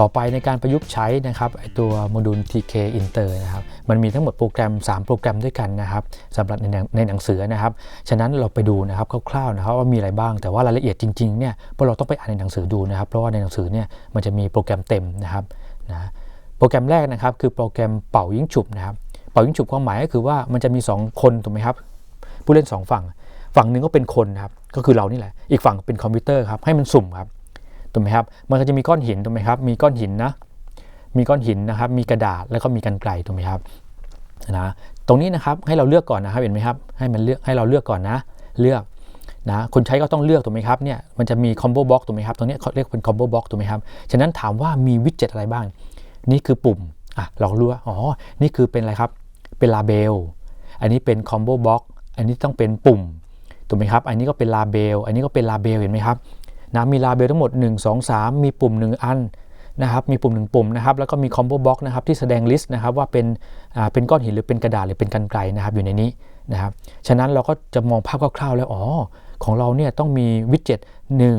ต่อไปในการประยุกต์ใช้นะครับตัวโมดูล TK Inter นะครับมันมีทั้งหมดโปรแกรม 3 โปรแกรมด้วยกันนะครับสำหรับในหนังในหนังสือนะครับฉะนั้นเราไปดูนะครับคร่าวๆนะครับว่ามีอะไรบ้างแต่ว่ารายละเอียดจริงๆเนี่ยพวกเราต้องไปอ่านในหนังสือดูนะครับ เพราะว่าในหนังสือเนี่ยมันจะมีโปรแกรมเต็มนะครับนะโปรแกรมแรกนะครับคือโปรแกรมเป่ายิงฉุบนะครับเป่ายิงฉุบความหมายก็คือว่ามันจะมี 2 คนถูกไหมครับผู้เล่น 2 ฝั่ง ฝั่งหนึ่งก็เป็นคนนะครับก็คือเรานี่แหละอีกฝั่งเป็นคอมพิวเตอร์ครับให้มันสุ่มครับ ถูกไหมครับ มันก็จะมีก้อนหินถูกไหมครับ มีก้อนหินนะ มีก้อนหินนะครับ มีกระดาษแล้วก็มีกันไกลถูกไหมครับนะ ตรงนี้นะครับให้เราเลือกก่อนนะครับเห็นไหมครับ ให้มันเลือกให้เราเลือกก่อนนะ เลือกนะคนใช้ก็ต้องเลือกถูกไหมครับเนี่ยมันจะมีคอมโบบ็อกถูกไหมครับตรงนี้เขาเรียกเป็นคอมโบบ็อกถูกไหมครับฉะนั้นถามว่ามีวิดเจ็ตอะไรบ้าง นี่คือปุ่มอะเรารู้ว่าอ๋อนี่คือเป็นอะไรครับเป็นลาเบลอันนี้เป็นคอมโบบ็อกอันนี้ต้องเป็นปุ่มถูกไหมครับ อันนี้ก็เป็นลาเบล อันนี้ก็เป็นลาเบล เห็นไหมครับ นะมีลาเบลทั้งหมด 1 2 3 มีปุ่ม 1 อันนะครับมีปุ่ม 1 ปุ่มนะครับแล้วก็มีคอมโบบ็อกนะครับที่แสดงลิสต์นะครับว่าเป็นอ่าเป็นก้อนหินหรือเป็นกระดาษหรือเป็นกันไกลนะครับอยู่ในนี้นะครับฉะนั้นเราก็จะมองภาพคร่าวๆแล้วอ๋อของเราเนี่ยต้องมีวิดเจ็ต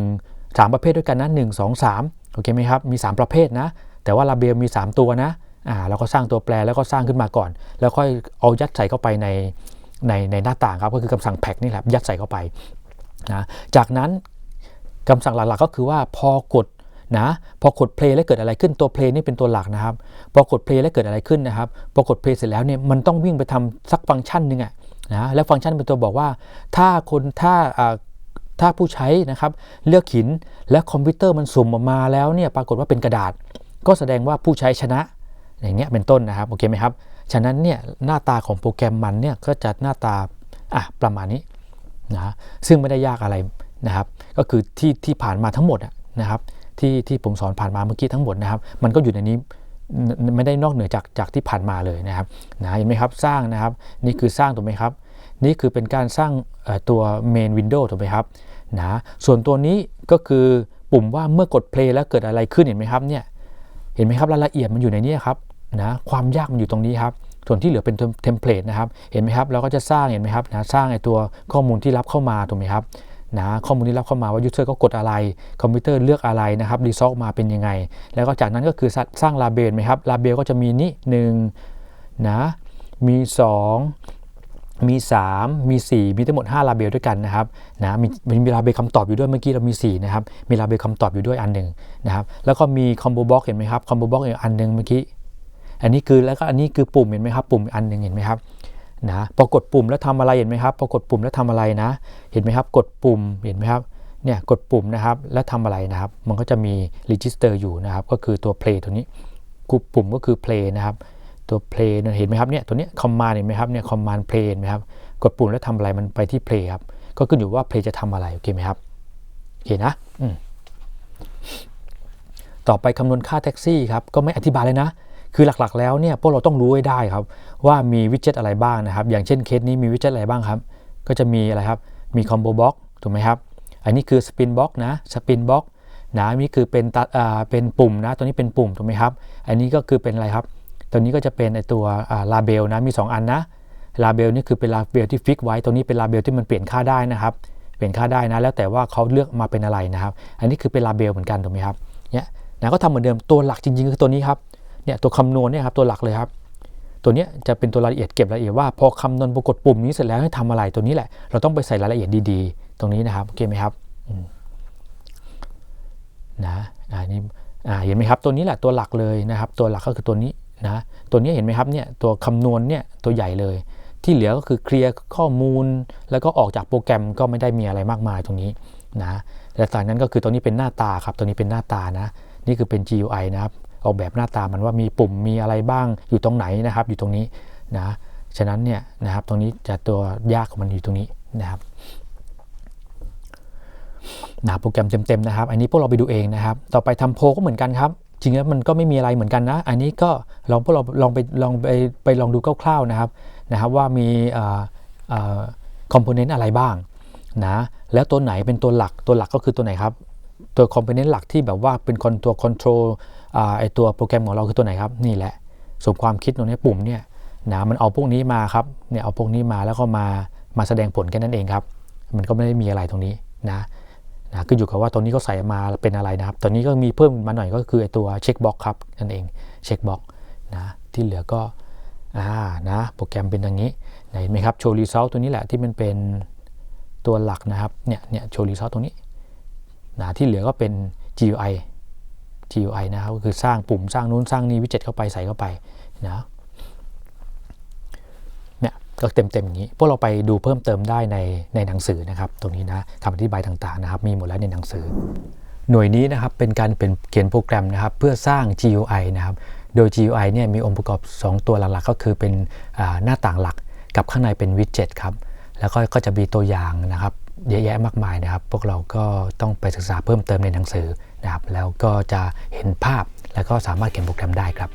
1 3 ประเภทด้วยกันนะ 1 2 3 โอเคไหมครับ มี 3 ประเภทนะ แต่ว่าลาเบลมี 3 ตัวนะ อ่าเราก็สร้างตัวแปรแล้วก็สร้างขึ้นมาก่อน แล้วค่อยเอายัดใส่เข้าไปในในในหน้าต่างครับ ก็คือคำสั่งแพ็กนี่แหละ ยัดใส่เข้าไปนะ จากนั้น คำสั่งหลักๆก็คือว่าพอกดนะพอกดเพลย์แล้วเกิดอะไรขึ้นตัวเพลย์นี่เป็นตัวหลักนะครับพอกดเพลย์แล้วเกิดอะไรขึ้นนะครับพอกดเพลย์เสร็จแล้วเนี่ยมันต้องวิ่งไปทำสักฟังก์ชันหนึ่งอะนะแล้วฟังก์ชันเป็นตัวบอกว่า ถ้าคนถ้าอ่าถ้าผู้ใช้นะครับเลือกหินและคอมพิวเตอร์มันสุ่มออกมาแล้วเนี่ยปรากฏว่าเป็นกระดาษ ก็แสดงว่าผู้ใช้ชนะอย่างเงี้ยเป็นต้นนะครับโอเคไหมครับ ฉะนั้นเนี่ยหน้าตาของโปรแกรมมันเนี่ยก็จะหน้าตาอะประมาณนี้นะซึ่งไม่ได้ยากอะไร นะครับ ก็คือที่ที่ผ่านมาทั้งหมดนะครับ ที่ที่ผมสอนผ่านมาเมื่อกี้ทั้งหมดนะครับ มันก็อยู่ในนี้ไม่ได้นอกเหนือจากจากที่ผ่านมาเลยนะครับนะเห็นไหมครับสร้างนะครับ นี่คือสร้างถูกไหมครับ นี่คือเป็นการสร้างตัว main window ถูกไหมครับนะส่วนตัวนี้ก็คือปุ่มว่าเมื่อกด play แล้วเกิดอะไรขึ้นเห็นไหมครับเนี่ยเห็นไหมครับรายละเอียดมันอยู่ในนี้ครับนะความยากมันอยู่ตรงนี้ครับส่วนที่เหลือเป็นเทมเพลตนะครับ เห็นไหมครับ เราก็จะสร้างเห็นไหมครับนะสร้างไอตัวข้อมูลที่รับเข้ามาถูกไหมครับ นะข้อมูลที่รับเข้ามาว่ายูเซอร์ก็กดอะไร คอมพิวเตอร์เลือกอะไรนะครับรีซอสมาเป็นยังไง แล้วก็จากนั้นก็คือสร้างลาเบลไหมครับลาเบลก็จะมีนี่หนึ่งนะมี 2 มี 3 มี 4 มีทั้งหมด 5 ลาเบลด้วยกันนะครับนะมีมีลาเบลคำตอบอยู่ด้วยเมื่อกี้เรามี 4 นะครับ มีลาเบลคำตอบอยู่ด้วยอันหนึ่งนะครับแล้วก็มีคอมโบบ็อกเห็นไหมครับคอมโบบ็อกอีกอันหนึ่งเมื่อกี้อันนี้คือแล้วก็อันนี้คือปุ่มเห็นไหมครับ ปุ่มอันหนึ่งเห็นไหมครับ นะพอกดปุ่มแล้วทำอะไรเห็นไหมครับพอกดปุ่มแล้วทำอะไรนะ เห็นไหมครับ กดปุ่มเห็นไหมครับเนี่ยกดปุ่มนะครับแล้วทำอะไรนะครับ มันก็จะมี register อยู่นะครับ ก็คือตัว play ตัวนี้กุปุ่มก็คือ play นะครับ ตัว play เห็นไหมครับเนี่ยตัวนี้ command เห็นไหมครับเนี่ย command play เห็นไหมครับกดปุ่มแล้วทำอะไรมันไปที่ play ครับก็ขึ้นอยู่ว่า play จะทำอะไรโอเคไหมครับโอเคนะต่อไปคำนวณค่าแท็กซี่ครับก็ไม่อธิบายเลยนะ คือหลักๆ แล้วเนี่ยพวกเราต้องรู้ให้ได้ครับ ว่ามีวิดเจ็ตอะไรบ้างนะครับ อย่างเช่นเคสนี้มีวิดเจ็ตอะไรบ้างครับ ก็จะมีอะไรครับ มีคอมโบบ็อกถูกไหมครับ อันนี้คือสปินบ็อกนะสปินบ็อกนะนี่คือเป็นตัดอ่าเป็นปุ่มนะตัวนี้เป็นปุ่มถูกไหมครับ อันนี้ก็คือเป็นอะไรครับ ตัวนี้ก็จะเป็นไอตัวอ่าลาเบลนะมี 2 อันนะลาเบลนี่คือเป็นลาเบลที่ฟิกไว้ตัวนี้เป็นลาเบลที่มันเปลี่ยนค่าได้นะครับเปลี่ยนค่าได้นะ แล้วแต่ว่าเขาเลือกมาเป็นอะไรนะครับ อันนี้คือเป็นลาเบลเหมือนกันถูกไหมครับเนี่ยนะก็ทำเหมือนเดิมตัวหลักจริงๆ คือตัวนี้ครับ เนี่ยตัวคำนวณเนี่ยครับตัวหลักเลยครับ ตัวนี้จะเป็นตัวรายละเอียดเก็บรายละเอียดว่าพอคำนวณปรากฏปุ่มนี้เสร็จแล้วให้ทำอะไรตัวนี้แหละ เราต้องไปใส่รายละเอียดดีๆ ตรงนี้นะครับโอเคไหมครับนะอ่านี่อ่าเห็นไหมครับตัวนี้แหละตัวหลักเลยนะครับ ตัวหลักก็คือตัวนี้นะตัวนี้เห็นไหมครับเนี่ยตัวคำนวณเนี่ยตัวใหญ่เลย ที่เหลือก็คือเคลียร์ข้อมูล แล้วก็ออกจากโปรแกรมก็ไม่ได้มีอะไรมากมายตรงนี้นะแต่จากนั้นก็คือตัวนี้เป็นหน้าตาครับตัวนี้เป็นหน้าตานะ นี่คือเป็น GUI นะครับ ออกแบบหน้าตามันว่ามีปุ่มมีอะไรบ้างอยู่ตรงไหนนะครับ อยู่ตรงนี้นะฉะนั้นเนี่ยนะครับตรงนี้จะตัวยากของมันอยู่ตรงนี้นะครับนะโปรแกรมเต็มๆนะครับ อันนี้พวกเราไปดูเองนะครับ ต่อไปทำโพก็เหมือนกันครับจริงๆแล้วมันก็ไม่มีอะไรเหมือนกันนะ อันนี้ก็ลองพวกเราลองไปลองไปไปลองดูคร่าวๆนะครับนะครับว่ามีคอมโพเนนต์อะไรบ้างนะแล้วตัวไหนเป็นตัวหลักตัวหลักก็คือตัวไหนครับ ตัวคอมโพเนนต์หลักที่แบบว่าเป็นคนตัวคอนโทรลไอตัวโปรแกรมของเราคือตัวไหนครับ นี่แหละสมความคิดตรงนี้ปุ่มเนี่ยนะมันเอาพวกนี้มาครับเนี่ยเอาพวกนี้มาแล้วก็มามาแสดงผลแค่นั้นเองครับ มันก็ไม่ได้มีอะไรตรงนี้นะนะขึ้นอยู่กับว่าตัวนี้เขาใส่มาเป็นอะไรนะครับ ตอนนี้ก็มีเพิ่มมาหน่อยก็คือไอตัวเช็คบ็อกครับนั่นเองเช็คบ็อกนะที่เหลือก็อ่านะโปรแกรมเป็นอย่างนี้เห็นไหมครับโชว์รีซอลตัวนี้แหละที่มันเป็นตัวหลักนะครับเนี่ยเนี่ยโชว์รีซอลตรงนี้ นะที่เหลือก็เป็น GUI GUI นะครับก็คือสร้างปุ่มสร้างนู้นสร้างนี้วิจิตเข้าไปใส่เข้าไปนะเนี่ยก็เต็มๆอย่างนี้ พวกเราไปดูเพิ่มเติมได้ในในหนังสือนะครับ ตรงนี้นะคำอธิบายต่างๆนะครับ มีหมดแล้วในหนังสือ หน่วยนี้นะครับเป็นการเป็นเขียนโปรแกรมนะครับ เพื่อสร้าง GUI นะครับ โดย GUI เนี่ยมีองค์ประกอบ 2 ตัวหลักๆ ก็คือเป็นหน้าต่างหลักกับข้างในเป็นวิดเจ็ตครับแล้วก็ก็จะมีตัวอย่างนะครับ เยอะแยะมากมายนะครับ พวกเราก็ต้องไปศึกษาเพิ่มเติมในหนังสือนะครับ แล้วก็จะเห็นภาพแล้วก็สามารถเขียนโปรแกรมได้ครับ